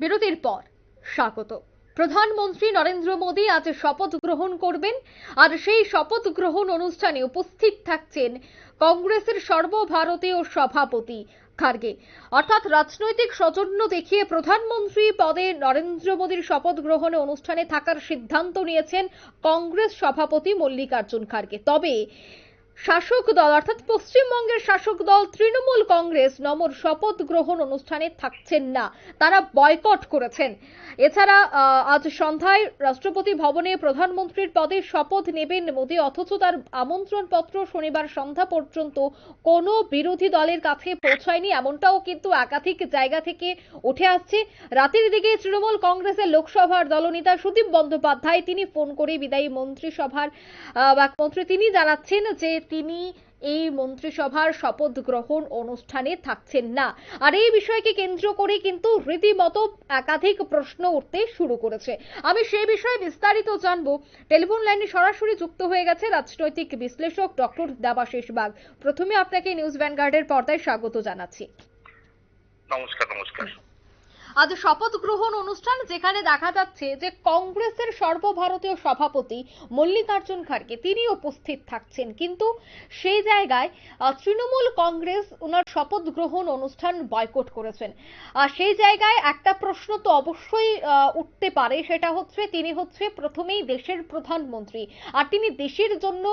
বিরতির পর। স্বাগত। প্রধানমন্ত্রী নরেন্দ্র মোদী আজ শপথ গ্রহণ করবেন। আর সেই শপথ গ্রহণ অনুষ্ঠানে উপস্থিত থাকছেন কংগ্রেসের সর্বভারতীয় সভাপতি খার্গে। অর্থাৎ রাজনৈতিক সৌজন্য দেখিয়ে প্রধানমন্ত্রী পদে নরেন্দ্র মোদীর শপথ গ্রহণে অনুষ্ঠানে থাকার সিদ্ধান্ত নিয়েছেন কংগ্রেস সভাপতি মল্লিকার্জুন খার্গে। তবে শাসক দল, অর্থাৎ পশ্চিমবঙ্গের শাসক দল তৃণমূল কংগ্রেস নমর শপথ গ্রহণ অনুষ্ঠানে থাকছেন না। তারা বয়কট করেছেন। এছাড়া আজ সন্ধ্যায় রাষ্ট্রপতি ভবনে প্রধানমন্ত্রীর পদে শপথ নেবেন মোদী, অথচ তার আমন্ত্রণ পত্র শনিবার সন্ধ্যা পর্যন্ত কোনো বিরোধী দলের কাছে পৌঁছায়নি। এমনটাও কিন্তু একাধিক জায়গা থেকে উঠে আসছে। রাতের দিকে তৃণমূল কংগ্রেসের লোকসভার দলনেতা সুদীপ বন্দ্যোপাধ্যায়, তিনি ফোন করে বিদায়ী মন্ত্রিসভার মন্ত্রী তিনি জানাচ্ছেন যে তিনি এই মন্ত্রিসভার শপথ গ্রহণ অনুষ্ঠানে থাকছেন না। আর এই বিষয়কে কেন্দ্র করে কিন্তু রীতিমতো একাধিক প্রশ্ন উঠতে শুরু করেছে। আমি সেই বিষয়ে বিস্তারিত জানব। টেলিফোন লাইনে সরাসরি যুক্ত হয়ে গেছে রাজনৈতিক বিশ্লেষক ডক্টর দেবাশিস বাগ। প্রথমে আপনাকে নিউজ ভ্যানগার্ডের পর্দায় স্বাগত জানাচ্ছি। নমস্কার নমস্কার। আজ শপথ গ্রহণ অনুষ্ঠান যেখানে দেখা যাচ্ছে যে কংগ্রেসের সর্বভারতীয় সভাপতি মল্লিকার্জুন খাড়গে তিনি উপস্থিত থাকছেন। কিন্তু সেই জায়গায় তৃণমূল কংগ্রেস ওনার শপথ গ্রহণ অনুষ্ঠান বয়কট করেছেন। আর সেই জায়গায় একটা প্রশ্ন তো অবশ্যই উঠতে পারে, সেটা হচ্ছে তিনি হচ্ছে প্রথমেই দেশের প্রধানমন্ত্রী। আর তিনি দেশের জন্য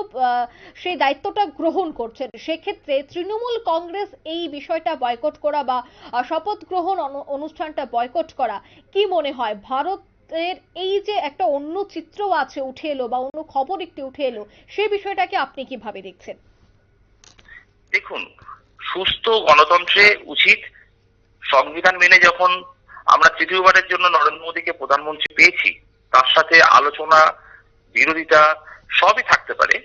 সেই দায়িত্বটা গ্রহণ করছেন। সেক্ষেত্রে তৃণমূল কংগ্রেস এই বিষয়টা বয়কট করা বা শপথ গ্রহণ অনুষ্ঠানটা বয়কট করা। কি মনে হয়, ভারতের এই যে একটা অন্য চিত্র আছে, উঠে এলো বা অন্য খবর একটি উঠে এলো, সেই বিষয়টাকে আপনি কীভাবে দেখছেন? দেখুন, সুস্থ গণতন্ত্রে উচিত সংবিধান মেনে যখন আমরা তৃতীয়বারের জন্য নরেন্দ্র মোদীকে প্রধানমন্ত্রী পেয়েছি, তার সাথে আলোচনা, বিরোধিতা সবই থাকতে পারে।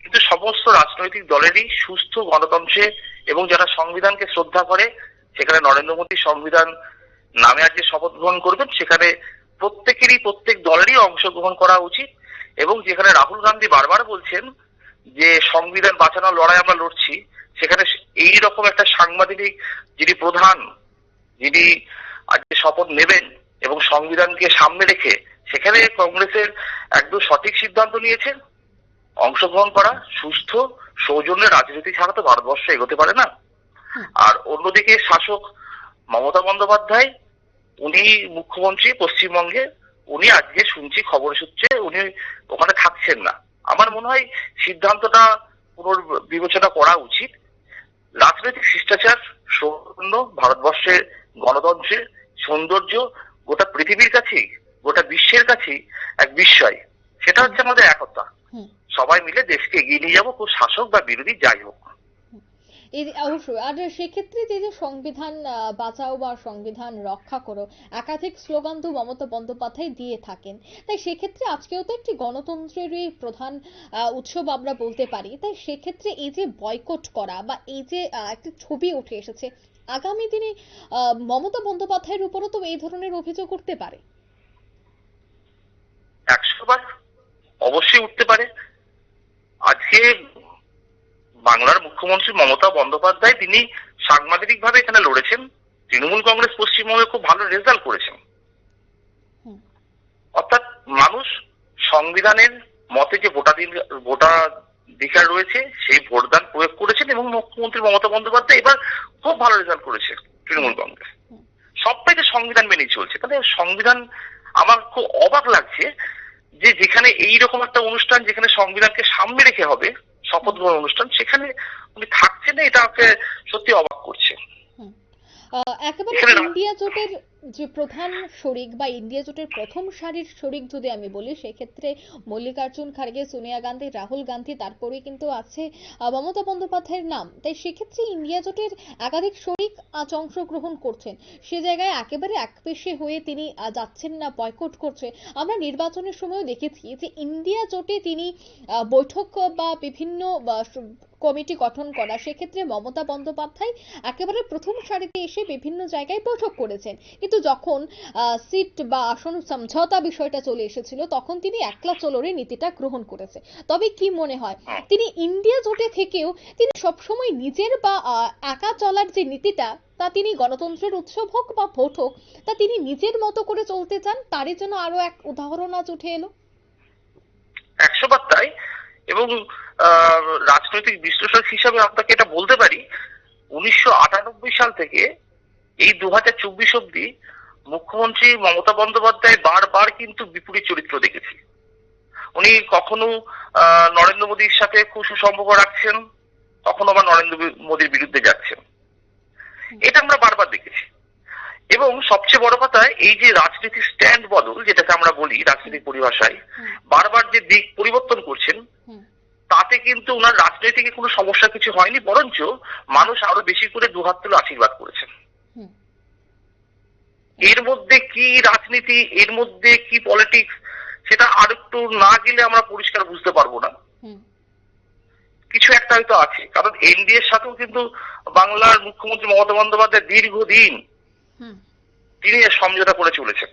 কিন্তু সমস্ত রাজনৈতিক দলেরই সুস্থ গণতন্ত্রে এবং যারা সংবিধানকে শ্রদ্ধা করে, সেখানে নরেন্দ্র মোদী সংবিধান নামে আজকে শপথ গ্রহণ করবেন সেখানে প্রত্যেকেরই প্রত্যেক দলেরই অংশগ্রহণ করা উচিত। এবং যেখানে রাহুল গান্ধী বারবার বলছেন যে সংবিধান বাঁচানোর লড়াই আমরা লড়ছি সেখানে এই রকম একটা সাংবাদিক যিনি প্রধান যিনি আজকে শপথ নেবেন এবং সংবিধানকে সামনে রেখে সেখানে কংগ্রেসের একদম সঠিক সিদ্ধান্ত নিয়েছেন। অংশগ্রহণ করা সুস্থ সৌজন্যের রাজনীতি ছাড়া তো ভারতবর্ষ এগোতে পারে না। আর অন্যদিকে শাসক মমতা বন্দ্যোপাধ্যায় উনি মুখ্যমন্ত্রী পশ্চিমবঙ্গে উনি আজকে শুনছি খবর সূত্রে উনি ওখানে থাকছেন না। আমার মনে হয় সিদ্ধান্তটা পুনর্বিবেচনা করা উচিত। রাজনৈতিক শিষ্টাচার সৌজন্য ভারতবর্ষের গণতন্ত্রের সৌন্দর্য গোটা পৃথিবীর কাছেই গোটা বিশ্বের কাছেই এক বিস্ময়। সেটা হচ্ছে আমাদের একতা। সবাই মিলে দেশকে এগিয়ে নিয়ে যাব খুব শাসক বা বিরোধী যাই হোক। এই অবশ্যই। আর সেক্ষেত্রে যে যে সংবিধান বাঁচাও বা সংবিধান রক্ষা করো, একাধিক স্লোগান তো মমতা বন্দ্যোপাধ্যায় দিয়ে থাকেন। তাই সেক্ষেত্রে আজকেও তো একটি গণতন্ত্রেরই প্রধান উৎসব আমরা বলতে পারি। তাই সেক্ষেত্রে এই যে বয়কট করা বা এই যে একটা ছবি উঠে এসেছে, আগামী দিনে মমতা বন্দ্যোপাধ্যায়ের উপরও তো এই ধরনের অভিযোগ উঠতে পারে? একশো বার অবশ্যই উঠতে পারে। আজকে বাংলার মুখ্যমন্ত্রী মমতা বন্দ্যোপাধ্যায় তিনি সাংবাদিক ভাবে এখানে লড়েছেন। তৃণমূল কংগ্রেস পশ্চিমবঙ্গে খুব ভালো রেজাল্ট করেছেন। অর্থাৎ মানুষ সংবিধানের মতে যে ভোটাধিকার ভোটাধিকার রয়েছে সেই ভোটদান প্রয়োগ করেছেন এবং মুখ্যমন্ত্রী মমতা বন্দ্যোপাধ্যায় এবার খুব ভালো রেজাল্ট করেছে তৃণমূল কংগ্রেস। সবটাই সংবিধান মেনেই চলছে। তাহলে সংবিধান আমার খুব অবাক লাগছে যে যেখানে এই রকম একটা অনুষ্ঠান যেখানে সংবিধানকে সামনে রেখে হবে শপথ গ্রহণ অনুষ্ঠান সেখানে উনি থাকছেন না এটা আমাকে সত্যি অবাক করছে। একেবারে ইন্ডিয়া জোটের যে প্রধান শরিক বা ইন্ডিয়া জোটের প্রথম সারির শরিক যদি আমি বলি, সেক্ষেত্রে মল্লিকার্জুন খাড়গে সোনিয়া গান্ধী, রাহুল গান্ধী তারপরে কিন্তু আছে মমতা বন্দ্যোপাধ্যায়ের নাম। তাই সেক্ষেত্রে ইন্ডিয়া জোটের একাধিক শরিক আজ অংশগ্রহণ করছেন। সে জায়গায় একেবারে একপেশে হয়ে তিনি যাচ্ছেন না, বয়কট করছে। আমরা নির্বাচনের সময়ও দেখেছি যে ইন্ডিয়া জোটে তিনি বৈঠক বা বিভিন্ন কমিটি গঠন করা, সেক্ষেত্রে মমতা বন্দ্যোপাধ্যায় একেবারে প্রথম সারিতে এসে বিভিন্ন জায়গায় বৈঠক করেছেন। কিন্তু কিন্তু যখন সিট বা আসন সমঝোতা বিষয়টা চলে এসেছিল তখন তিনি একলা চলরে নীতিটা গ্রহণ করেছে। তবে কি মনে হয়? তিনি ইন্ডিয়া জোটে থেকেও তিনি সবসময় নিজের বা একা চলার যে নীতিটা তা তিনি গণতন্ত্রের উৎসব হোক বা ভোট হোক তা তিনি নিজের মতো করে চলতে চান তারই জন্য আরও এক উদাহরণ আজ উঠে এলো। একশো বার তাই। এবং রাজনৈতিক বিশ্লেষক হিসাবে আপনাকে এটা বলতে পারি উনিশশো আটানব্বই সাল থেকে এই দু হাজার চব্বিশ অব্দি মুখ্যমন্ত্রী মমতা বন্দ্যোপাধ্যায় বারবার কিন্তু বিপরীত চরিত্র দেখেছি উনি কখনো আহ, নরেন্দ্র মোদীর সাথে খুব সুসম্পর্ক রাখছেন কখনো আবার নরেন্দ্র মোদীর বিরুদ্ধে যাচ্ছেন। এটা আমরা বারবার দেখেছি। এবং সবচেয়ে বড় কথা এই যে রাজনীতির স্ট্যান্ড বদল যেটাকে আমরা বলি রাজনৈতিক পরিভাষায় বারবার যে দিক পরিবর্তন করছেন তাতে কিন্তু ওনার রাজনীতিকে কোনো সমস্যা কিছু হয়নি বরঞ্চ মানুষ আরও বেশি করে দুহাত তুলে আশীর্বাদ করেছেন। এর মধ্যে কি রাজনীতি এর মধ্যে কি পলিটিক্স সেটা আর একটু না গেলে আমরা পরিষ্কার বুঝতে পারব না। কিছু একটা হয়তো আছে কারণ এনডিএ এর সাথেও কিন্তু বাংলার মুখ্যমন্ত্রী মমতা বন্দ্যোপাধ্যায় দীর্ঘদিন তিনি সমঝোতা করে চলেছেন।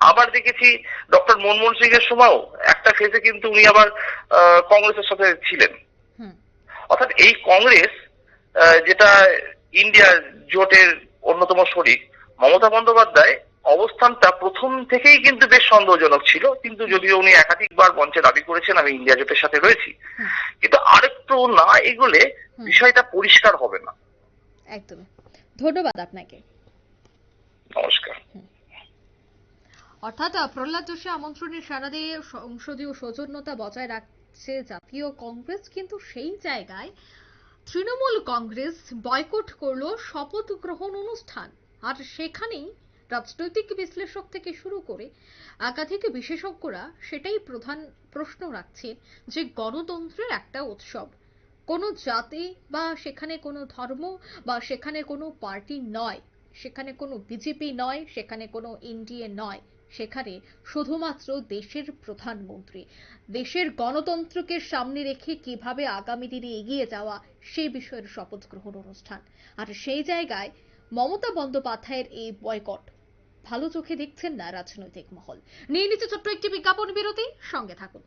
আবার দেখেছি ডক্টর মনমোহন সিং এর সময়ও একটা ফেজে কিন্তু উনি আবার কংগ্রেসের সাথে ছিলেন। অর্থাৎ এই কংগ্রেস যেটা ইন্ডিয়া জোটের অন্যতম শরিক মমতা বন্দ্যোপাধ্যায় অবস্থানটা প্রথম থেকেই কিন্তু বেশ সন্দেহজনক ছিল কিন্তু যদিও উনি একাধিকবার মঞ্চে দাবি করেছেন আমি ইন্ডিয়া জোটের সাথে রয়েছি। কিন্তু আরেকটু না এগুলে বিষয়টা পরিষ্কার হবে না। একদমই। ধন্যবাদ আপনাকে। নমস্কার। অর্থাৎ প্রহ্লাদ যোশী আমন্ত্রণের সাড়া দিয়ে সংসদীয় সৌজন্যতা বজায় রাখছে জাতীয় কংগ্রেস কিন্তু সেই জায়গায় তৃণমূল কংগ্রেস বয়কট করল শপথ গ্রহণ অনুষ্ঠান। আর সেখানেই রাজনৈতিক বিশ্লেষক থেকে শুরু করে একাধিক বিশেষজ্ঞরা সেটাই প্রধান প্রশ্ন রাখছেন যে গণতন্ত্রের একটা উৎসব। কোনো জাতি বা সেখানে কোনো ধর্ম বা সেখানে কোনো পার্টি নয়, সেখানে কোনো বিজেপি নয়, সেখানে কোনো এনডিএ নয়। সেখানে শুধুমাত্র দেশের প্রধানমন্ত্রী। দেশের গণতন্ত্রকে সামনে রেখে কীভাবে আগামী দিনে এগিয়ে যাওয়া সেই বিষয়ের শপথ গ্রহণ অনুষ্ঠান। আর সেই জায়গায় মমতা বন্দ্যোপাধ্যায়ের এই বয়কট। ভালো চোখে দেখছেন না রাজনৈতিক মহল। নিয়ে নিচ্ছে ছোট্ট একটি বিজ্ঞাপন বিরতি। সঙ্গে থাকুন।